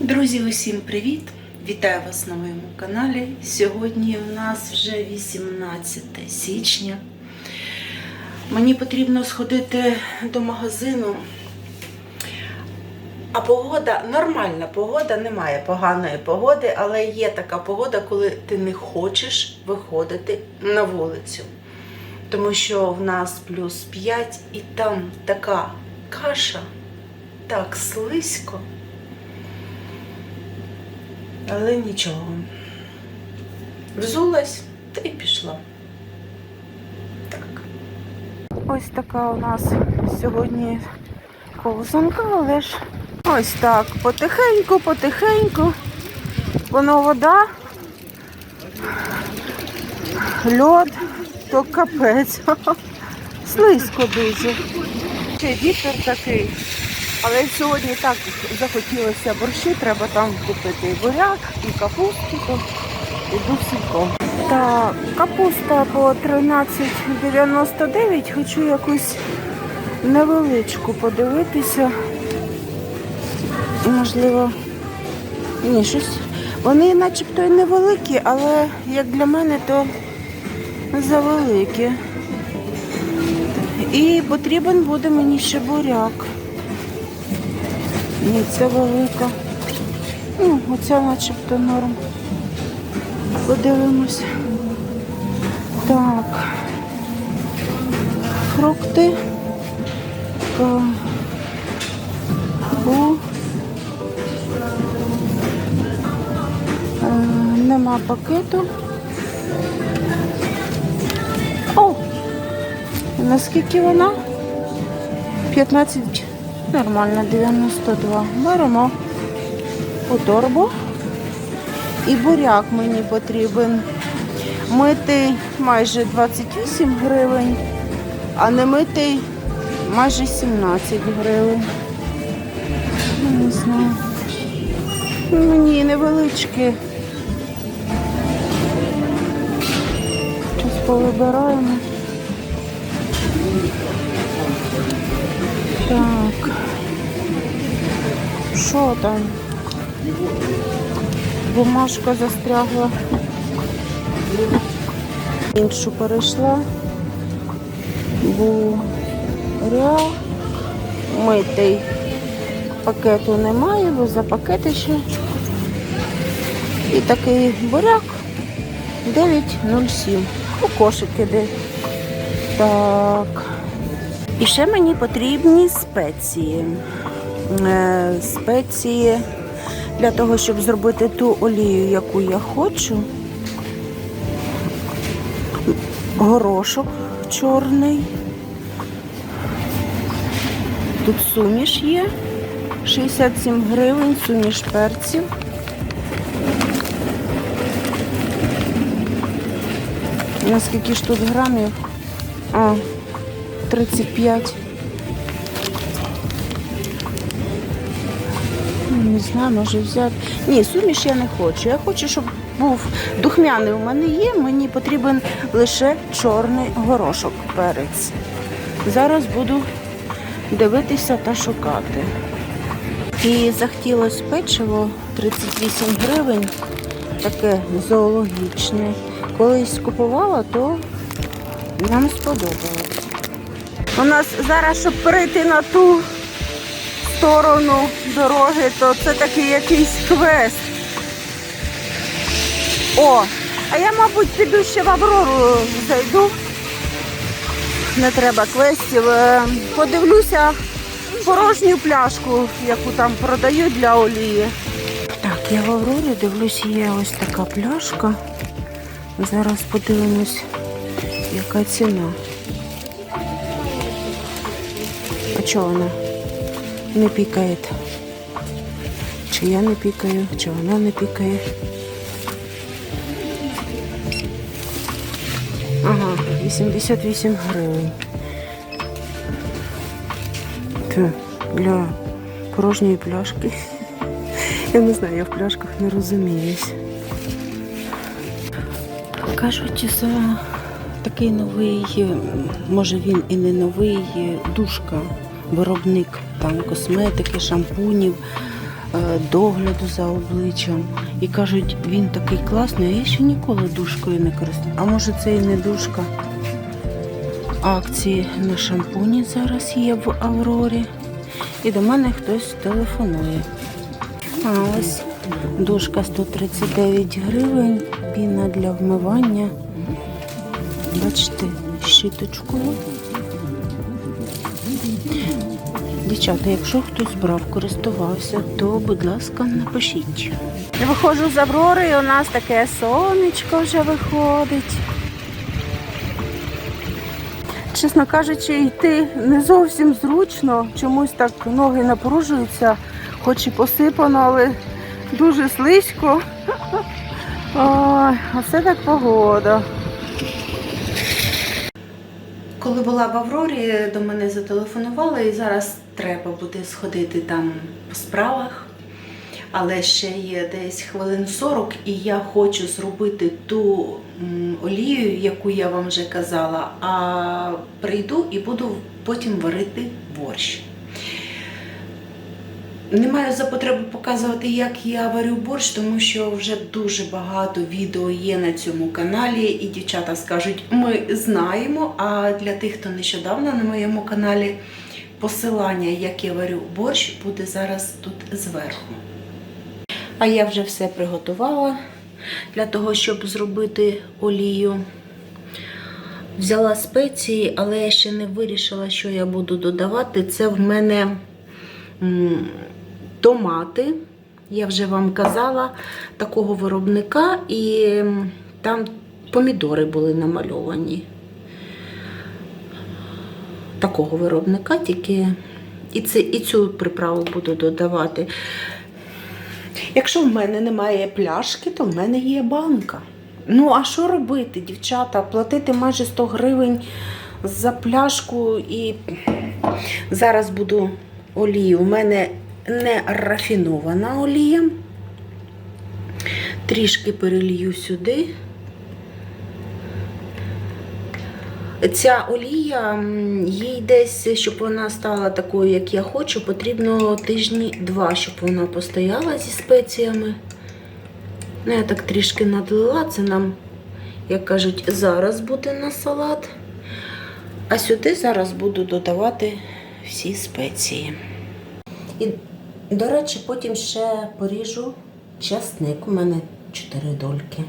Друзі, усім привіт! Вітаю вас на моєму каналі. Сьогодні у нас вже 18 січня. Мені потрібно сходити до магазину. А погода нормальна погода, немає поганої погоди, але є така погода, коли ти не хочеш виходити на вулицю. Тому що в нас плюс 5 і там така каша, так слизько. Але нічого. Взулась та й пішла. Так. Ось така у нас сьогодні ковзанка, але ж ось так. Потихеньку, потихеньку. Воно вода, льод, то капець. Слизько дуже. Ще вітер такий. Але сьогодні так захотілося борщі, треба там купити і буряк, і капусту, іду сілком. Так, капуста по 13,99. Хочу якусь невеличку подивитися. Можливо, ні, щось. Вони начебто і невеликі, але як для мене, то завеликі. І потрібен буде мені ще буряк. Ні, це велика. Ну, оця начебто норм. Подивимось. Так. Фрукти. Кабу. Е, нема пакету. О! Наскільки вона? 15 Нормально, 92. Беремо у торбу. І буряк мені потрібен. Митий майже 28 гривень, а не митий майже 17 гривень. Ну, Не знаю. Мені невеличкі. Зараз повибираємо. Так. Що там? Бумажка застрягла. Іншу перейшла. Буря. Митий. Пакету немає, бо за пакети ще. І такий буряк 9,07. У кошик іде. Так. І ще мені потрібні спеції. Е, Спеції для того, щоб зробити ту олію, яку я хочу. Горошок чорний. Тут суміш є. 67 гривень, суміш перців. Наскільки ж тут грамів? А, 35. Ну, Не знаю, може взяти. Ні, суміш я не хочу. Я хочу, щоб був духмяний у мене є. Мені потрібен лише чорний горошок перець. Зараз буду дивитися та шукати. І захотілося печиво 38 гривень, таке зоологічне. Колись купувала, то нам сподобалось. У нас зараз, щоб перейти на ту сторону дороги, то це такий якийсь квест. О, а я, мабуть, піду ще в Аврору зайду. Не треба квестів. Е, Подивлюся порожню пляшку, яку там продають для олії. Так, я в Аврорі дивлюсь, є ось така пляшка. Зараз подивимось, яка ціна. Чого вона не пікає? Чи я не пікаю, чи вона не пікає? Ага, 88 гривень. Це для порожньої пляшки. Я не знаю, я в пляшках не розуміюсь. Кажуть, за такий новий, може він і не новий, е, душка, виробник там косметики, шампунів. е, догляду за обличчям. І кажуть, він такий класний, а я ще ніколи душкою не користувалася. А може це і не душка? Акції на шампуні зараз є в Аврорі. І до мене хтось телефонує. А ось душка 139 гривень, піна для вмивання. Бачите, щіточкою. Дівчата, якщо хтось брав, користувався, то, будь ласка, напишіть. Я виходжу з Аврори, і у нас таке сонечко вже виходить. Чесно кажучи, йти не зовсім зручно. Чомусь так ноги напружуються, хоч і посипано, але дуже слизько. Ой, оце так погода. Коли була в Аврорі, до мене зателефонували, і зараз треба буде сходити там по справах. Але ще є десь хвилин 40, і я хочу зробити ту олію, яку я вам вже казала, а прийду і буду потім варити борщ. Не маю за потребу показувати, як я варю борщ, тому що вже дуже багато відео є на цьому каналі, і дівчата скажуть, ми знаємо. А для тих, хто нещодавно на моєму каналі, посилання, як я варю борщ, буде зараз тут зверху. А я вже все приготувала для того, щоб зробити олію. Взяла спеції, але я ще не вирішила, що я буду додавати. Це в мене томати. Я вже вам казала такого виробника, і там помідори були намальовані. Такого виробника, тільки і, це, і цю приправу буду додавати. Якщо в мене немає пляшки, то в мене є банка. Ну, а що робити, дівчата? Платити майже 100 гривень за пляшку і зараз буду олію. У мене не рафінована олія. Трішки перелью сюди. Ця олія, їй десь, щоб вона стала такою, як я хочу, потрібно тижні два, щоб вона постояла зі спеціями. Ну, я так трішки надлила, це нам, як кажуть, зараз буде на салат. А сюди зараз буду додавати всі спеції. І, до речі, потім ще поріжу часник. У мене 4 дольки.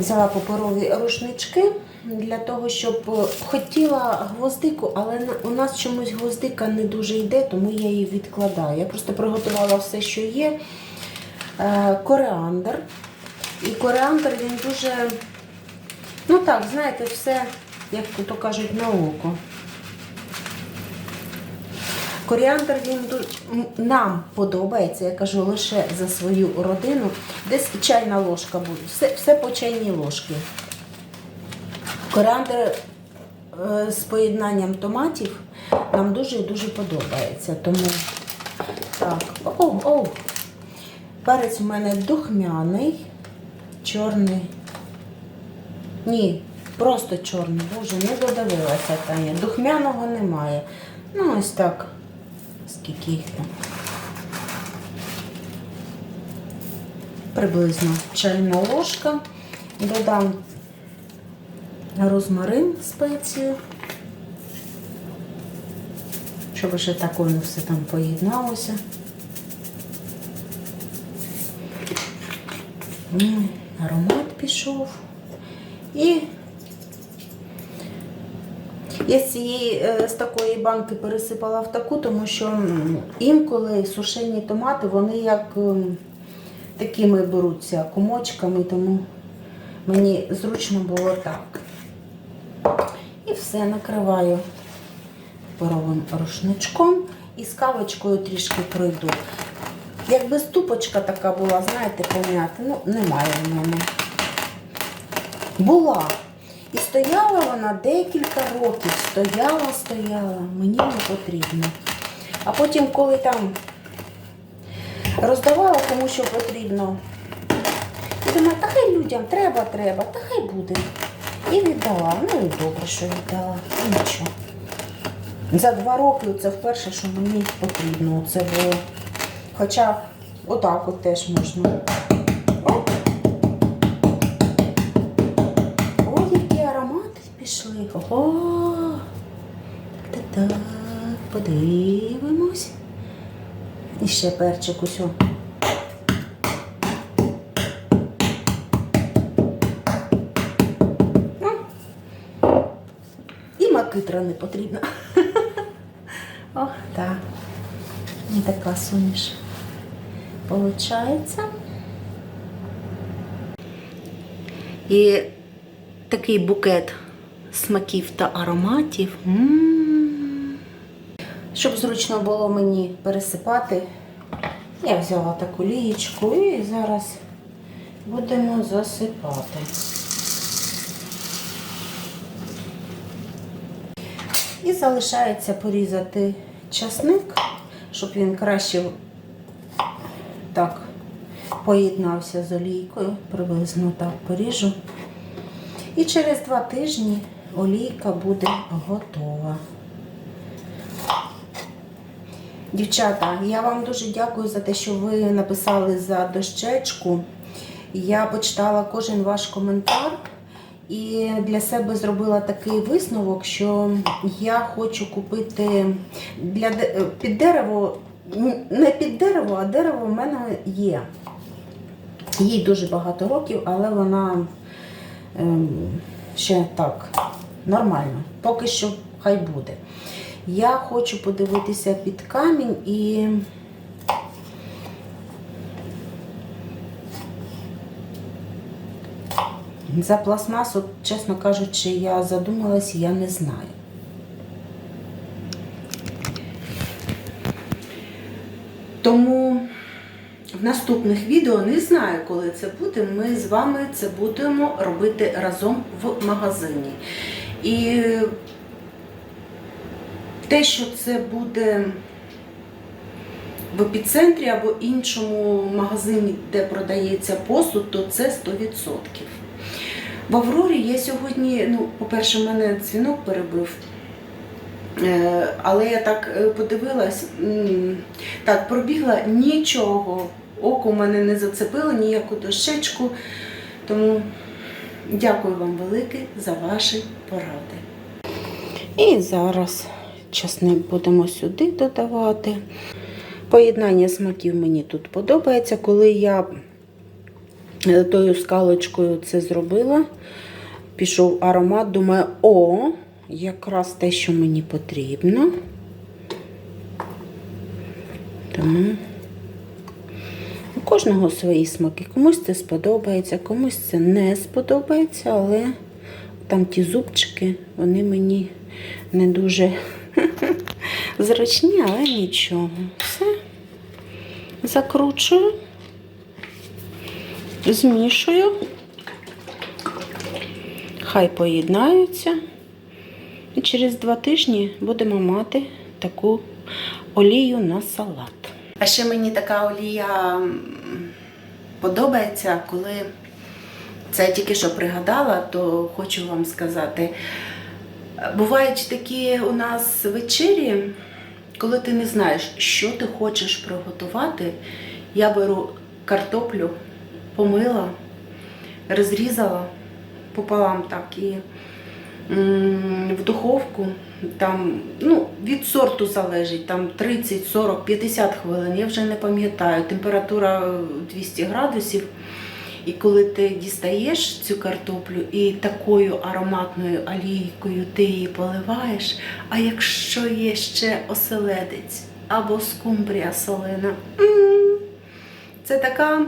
Взяла паперові рушнички для того, щоб е, хотіла гвоздику, але у нас чомусь гвоздика не дуже йде, тому я її відкладаю. Я просто приготувала все, що є. кореандр. Коріандр. І коріандр він дуже, ну так, знаєте, все, як то кажуть, на око. Коріандр він нам подобається, я кажу лише за свою родину. Десь чайна ложка буде. Все, все по чайній ложці. Коріандр е, з поєднанням томатів нам дуже і дуже подобається. Тому так, оу, оу. Перець у мене духмяний, чорний. Ні, просто чорний. Боже, не додивилася Таня. Духмяного немає. Ну, ось так. Скільки їх там? Приблизно чайна ложка. Додам розмарин спецію. Щоб вже так воно все там поєдналося. Аромат пішов. І я з цієї е, з такої банки пересипала в таку, тому що інколи сушені томати, вони як ем, такими беруться комочками, тому мені зручно було так. І все накриваю паперовим рушничком і з кавочкою трішки пройду. Якби ступочка така була, знаєте, пом'яти, ну немає в мене. Була. І стояла вона декілька років. Стояла, стояла, мені не потрібно. А потім, коли там роздавала кому що потрібно, і думаю, та хай людям треба, треба, та хай буде. І віддала. Ну і добре, що віддала. І нічого. За два роки це вперше, що мені потрібно. Це було. Хоча отак от теж можна. О! Ой, які аромати пішли. Ого! Так, так, подивимось. І ще перчик усьо. І макитра не потрібна. О, так. Не така суміш. Получається. І такий букет смаків та ароматів. Щоб зручно було мені пересипати, я взяла таку лієчку і зараз будемо засипати. І залишається порізати часник, щоб він краще так поєднався з олійкою, приблизно так поріжу. І через два тижні олійка буде готова. Дівчата, я вам дуже дякую за те, що ви написали за дощечку. Я почитала кожен ваш коментар і для себе зробила такий висновок, що я хочу купити для під дерево, не під дерево, а дерево в мене є. Їй дуже багато років, але вона ем, ще так, нормально. Поки що хай буде. Я хочу подивитися під камінь і. За пластмасу, чесно кажучи, я задумалась, я не знаю. Тому в наступних відео не знаю, коли це буде. Ми з вами це будемо робити разом в магазині. І те, що це буде в епіцентрі або іншому магазині, де продається посуд, то це 100%. В Аврорі я сьогодні, ну, по-перше, мене дзвінок перебив. Е, Але я так е, подивилась, так, пробігла нічого. Око в мене не зацепило, ніяку дощечку. Тому дякую вам велике за ваші поради. І зараз часник будемо сюди додавати. Поєднання смаків мені тут подобається. Коли я е, тою скалочкою це зробила, пішов аромат, думаю, о, якраз те, що мені потрібно. Тому кожного свої смаки. Комусь це сподобається, комусь це не сподобається, але там ті зубчики, вони мені не дуже зручні, але нічого. Все. Закручую, змішую. Хай поєднаються. І через два тижні будемо мати таку олію на салат. А ще мені така олія подобається, коли це я тільки що пригадала, то хочу вам сказати. Бувають такі у нас вечері, коли ти не знаєш, що ти хочеш приготувати. Я беру картоплю, помила, розрізала пополам так і в духовку. Там, ну, від сорту залежить, там 30, 40, 50 хвилин, я вже не пам'ятаю. Температура 200 градусів. І коли ти дістаєш цю картоплю і такою ароматною олійкою ти її поливаєш, а якщо є ще оселедець або скумбрія солена, це така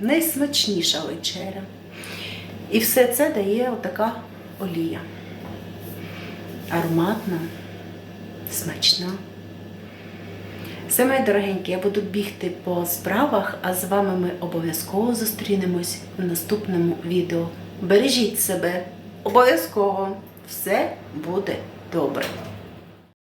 найсмачніша вечеря. І все це дає отака олія. Ароматна, смачна. Все, мої дорогенькі, я буду бігти по справах, а з вами ми обов'язково зустрінемось в наступному відео. Бережіть себе, обов'язково все буде добре.